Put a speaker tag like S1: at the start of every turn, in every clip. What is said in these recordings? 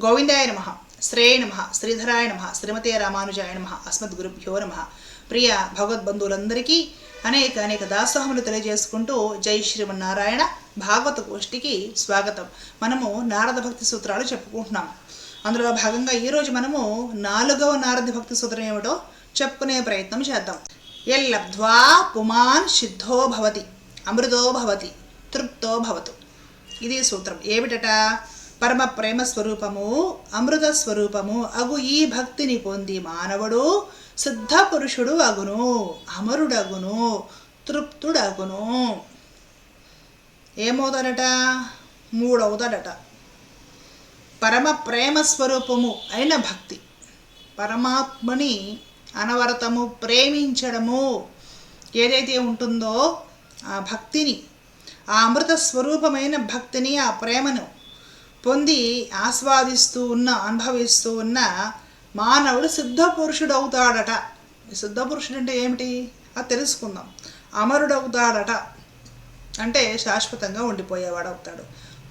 S1: గోవిందాయ నమ శ్రేయ నమ శ్రీధరాయ నమ శ్రీమతే రామానుజాయ నమ అస్మద్ గురుభ్యో నమ. ప్రియ భగవద్బంధువులందరికీ అనేక అనేక దాసోహములు తెలియజేసుకుంటూ జై శ్రీమన్నారాయణ భాగవత గోష్ఠికి స్వాగతం. మనము నారద భక్తి సూత్రాలు చెప్పుకుంటున్నాం. అందులో భాగంగా ఈరోజు మనము నాలుగవ నారద భక్తి సూత్రం ఏమిటో చెప్పుకునే ప్రయత్నం చేద్దాం. ఎల్లబ్ధ్వా పుమాన్ సిద్ధో భవతి అమృతో భవతి తృప్తో భవతు. ఇది సూత్రం. ఏమిటట? పరమ ప్రేమ స్వరూపము అమృత స్వరూపము అగు ఈ భక్తిని పొంది మానవుడు సిద్ధ పురుషుడు అగును అమరుడగును తృప్తుడగును. ఏమవుతాడట? మూడవుతాడట. పరమ ప్రేమ స్వరూపము అయిన భక్తి. పరమాత్మని అనవరతము ప్రేమించడము ఏదైతే ఉంటుందో ఆ భక్తిని ఆ అమృత స్వరూపమైన భక్తిని ఆ ప్రేమను పొంది ఆస్వాదిస్తూ ఉన్న అనుభవిస్తూ ఉన్న మానవుడు సిద్ధ పురుషుడు అవుతాడట సిద్ధ పురుషుడు అంటే ఏమిటి? అది తెలుసుకుందాం. అమరుడవుతాడట. అంటే శాశ్వతంగా ఉండిపోయేవాడు అవుతాడు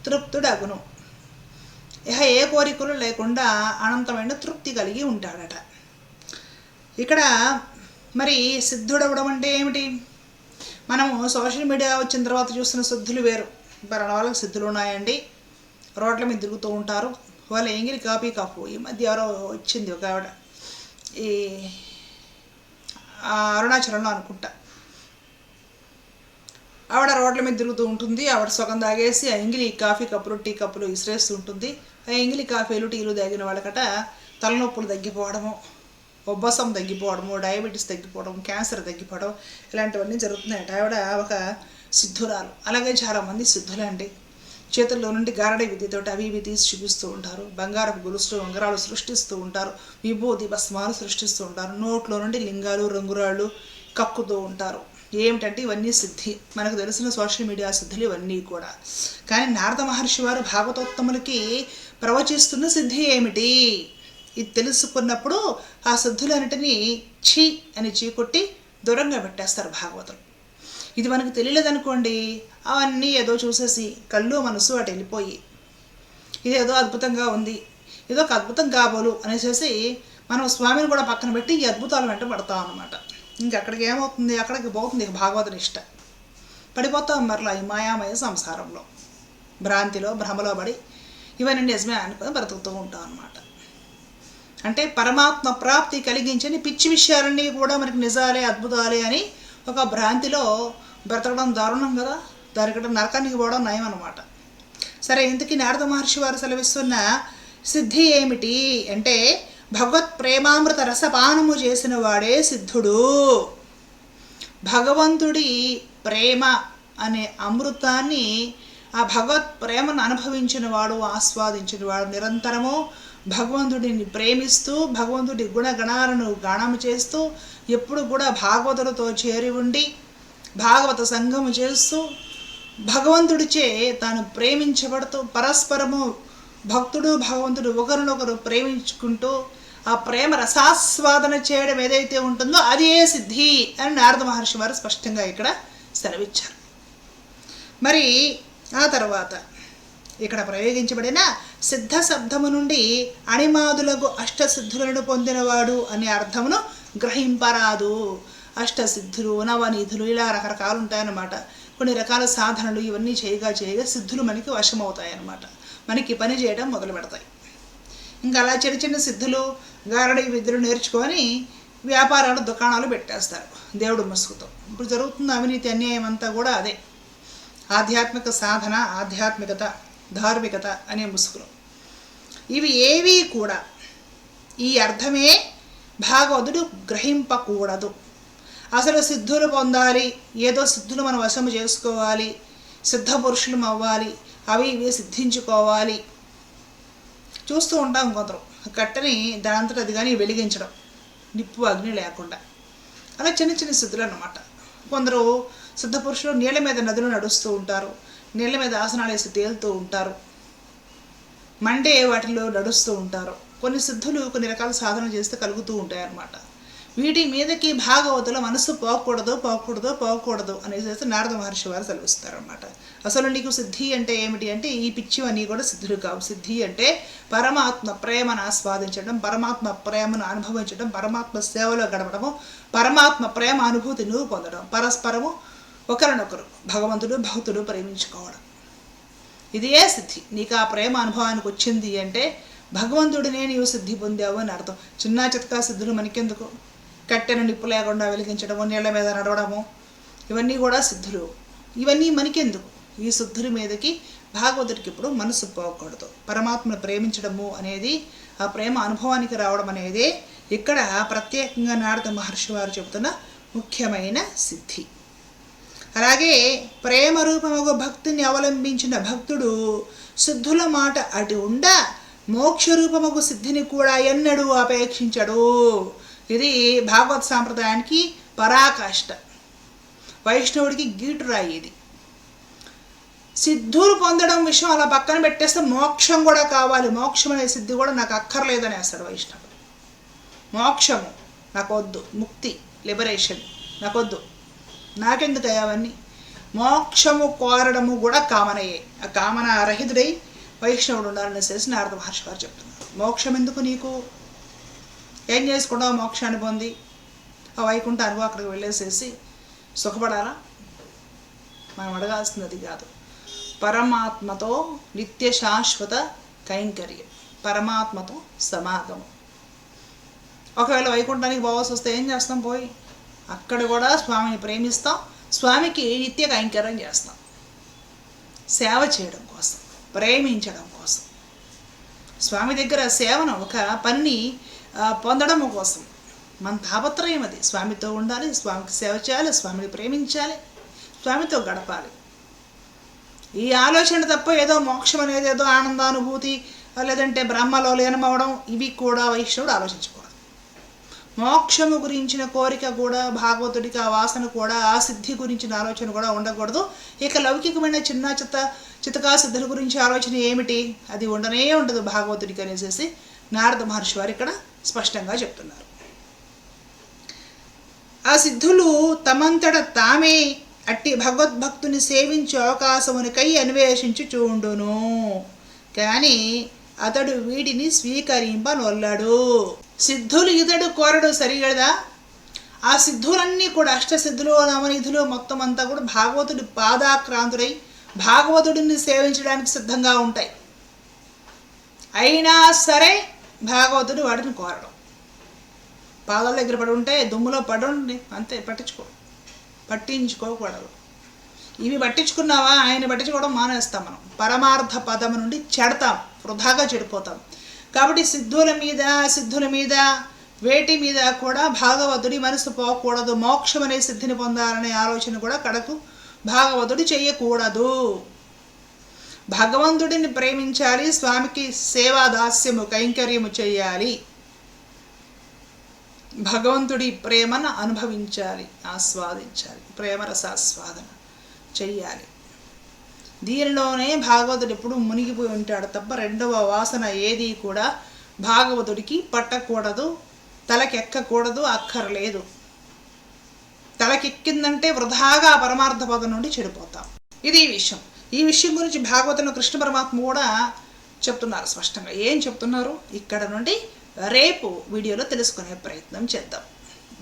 S1: తృప్తుడు అగును ఇహ ఏ కోరికలు లేకుండా అనంతమైన తృప్తి కలిగి ఉంటాడట. ఇక్కడ మరి సిద్ధుడవడం అంటే ఏమిటి? మనము సోషల్ మీడియా వచ్చిన తర్వాత చూస్తున్న సిద్ధులు వేరు. పలానా వాళ్ళకి సిద్ధులు ఉన్నాయండి. రోడ్ల మీద తిరుగుతూ ఉంటారు. వాళ్ళ ఎంగిలి కాపీ కాపు ఈ మధ్య ఎవరో వచ్చింది ఒక ఆవిడ. ఈ అరుణాచలంలో అనుకుంటా. ఆవిడ రోడ్ల మీద తిరుగుతూ ఉంటుంది. ఆవిడ సొగం తాగేసి ఆ ఎంగిలి కాఫీ కప్పులు టీ కప్పులు ఇసిరేస్తూ ఉంటుంది. ఆ ఎంగిలి కాఫీలు టీలు తాగిన వాళ్ళకట తలనొప్పులు తగ్గిపోవడము ఉబ్బసం తగ్గిపోవడము డయాబెటీస్ తగ్గిపోవడం క్యాన్సర్ తగ్గిపోవడం ఇలాంటివన్నీ జరుగుతున్నాయట. ఆవిడ ఒక సిద్ధురాలు. అలాగే చాలామంది సిద్ధులండి. చేతుల్లో నుండి గారడి విద్యతోటి అవి ఇవి తీసి చూపిస్తూ ఉంటారు. బంగారపు గొలుసులు ఉంగరాలు సృష్టిస్తూ ఉంటారు. విభూతి భస్మాలు సృష్టిస్తూ ఉంటారు. నోట్లో నుండి లింగాలు రంగురాళ్ళు కక్కుతూ ఉంటారు. ఏమిటంటే ఇవన్నీ సిద్ధి. మనకు తెలిసిన సోషల్ మీడియా సిద్ధులు ఇవన్నీ కూడా. కానీ నారద మహర్షి వారు భాగవతోత్తములకి ప్రవచిస్తున్న సిద్ధి ఏమిటి? ఇది తెలుసుకున్నప్పుడు ఆ సిద్ధులన్నిటినీ ఛీ అని చీకొట్టి దూరంగా పెట్టేస్తారు భాగవతులు. ఇది మనకు తెలియలేదనుకోండి. అవన్నీ ఏదో చూసేసి కళ్ళు మనసు అటు వెళ్ళిపోయి. ఇది ఏదో అద్భుతంగా ఉంది. ఏదో ఒక అద్భుతం కాబోలు అనేసి మనం స్వామిని కూడా పక్కన పెట్టి ఈ అద్భుతాలు వెంట పడతాం అనమాట ఇంక అక్కడికి ఏమవుతుంది? అక్కడికి పోతుంది ఇక భాగవత నిష్ట. పడిపోతాం మరలా ఈ మాయామయ సంసారంలో. భ్రాంతిలో భ్రమలో పడి ఇవన్నీ నిజమే అనుకుని బ్రతుకుతూ ఉంటాం అనమాట అంటే పరమాత్మ ప్రాప్తి కలిగించని పిచ్చి విషయాలన్నీ కూడా మనకి నిజాలే అద్భుతాలే అని ఒక భ్రాంతిలో బ్రతకడం దారుణం కదా? దానికంటే నరకానికి పోవడం నయం అనమాట సరే ఇంతకీ నారద మహర్షి వారు సెలవిస్తున్న సిద్ధి ఏమిటి అంటే భగవత్ ప్రేమామృత రసపానము చేసిన వాడే సిద్ధుడు. భగవంతుడి ప్రేమ అనే అమృతాన్ని ఆ భగవత్ ప్రేమను అనుభవించిన వాడు ఆస్వాదించిన వాడు నిరంతరము భగవంతుడిని ప్రేమిస్తూ భగవంతుడి గుణగణాలను గానం చేస్తూ ఎప్పుడు కూడా భాగవతులతో చేరి ఉండి భాగవత సంఘము చేస్తూ భగవంతుడిచే తాను ప్రేమించబడుతూ పరస్పరము భక్తుడు భగవంతుడు ఒకరినొకరు ప్రేమించుకుంటూ ఆ ప్రేమ రసాస్వాదన చేయడం ఏదైతే ఉంటుందో అదే సిద్ధి అని నారద మహర్షి వారు స్పష్టంగా ఇక్కడ సెలవిచ్చారు. మరి ఆ తర్వాత ఇక్కడ ప్రయోగించబడిన సిద్ధ శబ్దము నుండి అణిమాదులకు అష్టసిద్ధులను పొందినవాడు అనే అర్థమును గ్రహింపరాదు. అష్టసిద్ధులు నవనిధులు ఇలా రకరకాలు ఉంటాయన్నమాట కొన్ని రకాల సాధనలు ఇవన్నీ చేయగా చేయగా సిద్ధులు మనకి వశమవుతాయన్నమాట. మనకి పని చేయడం మొదలు పెడతాయి. ఇంకా అలా చిన్న చిన్న సిద్ధులు గారడి విద్యలు నేర్చుకొని వ్యాపారాలు దుకాణాలు పెట్టేస్తారు. దేవుడు ముసుగుతో ఇప్పుడు జరుగుతున్న అవినీతి అన్యాయం అంతా కూడా అదే. ఆధ్యాత్మిక సాధన ఆధ్యాత్మికత. ధార్మికత అనే ముసుగులు. ఇవి ఏవి కూడా ఈ అర్థమే భాగవతుడు గ్రహింపకూడదు. అసలు సిద్ధులు పొందాలి ఏదో సిద్ధులు మనం వశము చేసుకోవాలి సిద్ధ పురుషులం అవ్వాలి అవి ఇవి సిద్ధించుకోవాలి. చూస్తూ ఉంటాం కొందరు కట్టని దానంతట అది కానీ వెలిగించడం నిప్పు అగ్ని లేకుండా. అలా చిన్న చిన్న సిద్ధులు అన్నమాట కొందరు సిద్ధ పురుషులు నీళ్ళ మీద నదులు నడుస్తూ ఉంటారు నీళ్ళ మీద ఆసనాలు వేసి తేలుతూ ఉంటారు. మండే వాటిలో నడుస్తూ ఉంటారు. కొన్ని సిద్ధులు కొన్ని రకాల సాధన చేస్తే కలుగుతూ ఉంటాయి అన్నమాట వీటి మీదకి భాగవతుల మనసు పోకూడదు పోకూడదు పోకూడదు అనేసి నారద మహర్షి వారు సెలవిస్తారు అనమాట అసలు నీకు సిద్ధి అంటే ఏమిటి అంటే ఈ పిచ్చివన్నీ కూడా సిద్ధులు కావు. సిద్ధి అంటే పరమాత్మ ప్రేమను ఆస్వాదించడం పరమాత్మ ప్రేమను అనుభవించడం పరమాత్మ సేవలో గడపడము పరమాత్మ ప్రేమ అనుభూతి నువ్వు పొందడం పరస్పరము ఒకరినొకరు భగవంతుడు భక్తుడు ప్రేమించుకోవడం. ఇదే సిద్ధి? నీకు ఆ ప్రేమ అనుభవానికి వచ్చింది అంటే భగవంతుడినే నీవు సిద్ధి పొందావు అని అర్థం. చిన్న చిత్కా సిద్ధులు మనకెందుకు? కట్టెను నిప్పు లేకుండా వెలిగించడము నీళ్ళ మీద నడవడము. ఇవన్నీ కూడా సిద్ధులు. ఇవన్నీ మనకెందుకు? ఈ సిద్ధుల మీదకి భాగవతుడికి ఇప్పుడు మనసు పోకూడదు. పరమాత్మను ప్రేమించడము అనేది ఆ ప్రేమ అనుభవానికి రావడం అనేది ఇక్కడ ప్రత్యేకంగా నారద మహర్షి వారు చెబుతున్న ముఖ్యమైన సిద్ధి. అలాగే ప్రేమ రూపమగు భక్తిని అవలంబించిన భక్తుడు సిద్ధుల మాట అటు ఉండ మోక్ష రూపముగు సిద్ధిని కూడా ఎన్నడూ అపేక్షించడు. ఇది భాగవత్ సాంప్రదాయానికి పరాకాష్ట. వైష్ణవుడికి గీటురాయి ఇది. సిద్ధులు పొందడం విషయం అలా పక్కన పెట్టేస్తే మోక్షం కూడా కావాలి. మోక్షం అనే సిద్ధి కూడా నాకు అక్కర్లేదని వేస్తాడు వైష్ణవుడు. మోక్షము నాకొద్దు. ముక్తి లిబరేషన్ నాకొద్దు. నాకెందుకు అవన్నీ? మోక్షము కోరడము కూడా కామనయే. ఆ కామన రహితుడై వైష్ణవుడు ఉండాలని తెలిసి నారద మహర్షి గారు చెప్తున్నారు. మోక్షం ఎందుకు నీకు? ఏం చేసుకుంటావు? మోక్షాన్ని పొంది ఆ వైకుంఠ అనుభవం అక్కడికి వెళ్ళేసేసి సుఖపడాలా? మనం అడగాల్సినది కాదు. పరమాత్మతో నిత్య శాశ్వత కైంకర్యం. పరమాత్మతో సమాగమం. ఒకవేళ వైకుంఠానికి పోవాల్సి వస్తే ఏం చేస్తాం పోయి? అక్కడ కూడా స్వామిని ప్రేమిస్తాం స్వామికి నిత్య కైంకర్యం చేస్తాం. సేవ చేయడం కోసం ప్రేమించడం కోసం. స్వామి దగ్గర సేవను ఒక పనిని పొందడం కోసం. మన తాపత్రయం అది. స్వామితో ఉండాలి స్వామికి సేవ చేయాలి స్వామిని ప్రేమించాలి స్వామితో గడపాలి. ఈ ఆలోచన తప్ప ఏదో మోక్షం అనేది ఏదో ఆనందానుభూతి లేదంటే బ్రహ్మలో లీనమవడం ఇవి కూడా వైష్ణవుడు ఆలోచించుకోవాలి. మోక్షము గురించిన కోరిక కూడా భాగవతుడికి ఆ వాసన కూడా ఆ సిద్ధి గురించిన ఆలోచన కూడా ఉండకూడదు. ఇక లౌకికమైన చిన్న చిత్త చితకా సిద్ధుల గురించి ఆలోచన ఏమిటి? అది ఉండనే ఉండదు భాగవతుడికి అనేసి నారద మహర్షి వారు ఇక్కడ స్పష్టంగా చెప్తున్నారు. ఆ సిద్ధులు తమంతట తామే అట్టి భగవద్భక్తుని సేవించే అవకాశమునికై అన్వేషించి చూండును కానీ అతడు వీటిని స్వీకరింపనొల్లడు. సిద్ధులు ఇతడు కోరడు సరిగదా? ఆ సిద్ధులన్నీ కూడా అష్టసిద్ధులు నవనిధులు మొత్తం అంతా కూడా భాగవతుడి పాదాక్రాంతుడై భాగవతుడిని సేవించడానికి సిద్ధంగా ఉంటాయి. అయినా సరే భాగవతుడు వాటిని కోరడం. పాదాల దగ్గర పడి ఉంటే దుమ్ములో పడండి అంతే పట్టించుకో. పట్టించుకోకూడదు. ఇవి పట్టించుకున్నావా? ఆయన పట్టించుకోవడం మానేస్తాం మనం. పరమార్థ పదము నుండి చెడతాం. వృధాగా చెడిపోతాం. కాబట్టి సిద్ధుల మీద సిద్ధుల మీద వేటి మీద కూడా భాగవతుడి మనసు పోకూడదు. మోక్షం అనే సిద్ధిని పొందాలనే ఆలోచన కూడా కడకు. భాగవతుడు చేయకూడదు భగవంతుడిని ప్రేమించాలి స్వామికి సేవా దాస్యము కైంకర్యము చేయాలి భగవంతుడి ప్రేమను అనుభవించాలి ఆస్వాదించాలి ప్రేమరసాస్వాదన చెయ్యాలి. దీనిలోనే భాగవతుడు ఎప్పుడు మునిగిపోయి ఉంటాడు తప్ప రెండవ వాసన ఏది కూడా భాగవతుడికి పట్టకూడదు తలకెక్కకూడదు అక్కర్లేదు. తలకెక్కిందంటే వృధాగా ఆ పరమార్థ పదం నుండి చెడిపోతాం. ఇది ఈ విషయం. ఈ విషయం గురించి భాగవతంలో కృష్ణ పరమాత్మ కూడా చెప్తున్నారు స్పష్టంగా. ఏం చెప్తున్నారు? ఇక్కడ నుండి రేపు వీడియోలో తెలుసుకునే ప్రయత్నం చేద్దాం.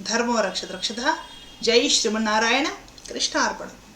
S1: ధర్మో రక్షత రక్షత. జై శ్రీమన్నారాయణ. కృష్ణార్పణం.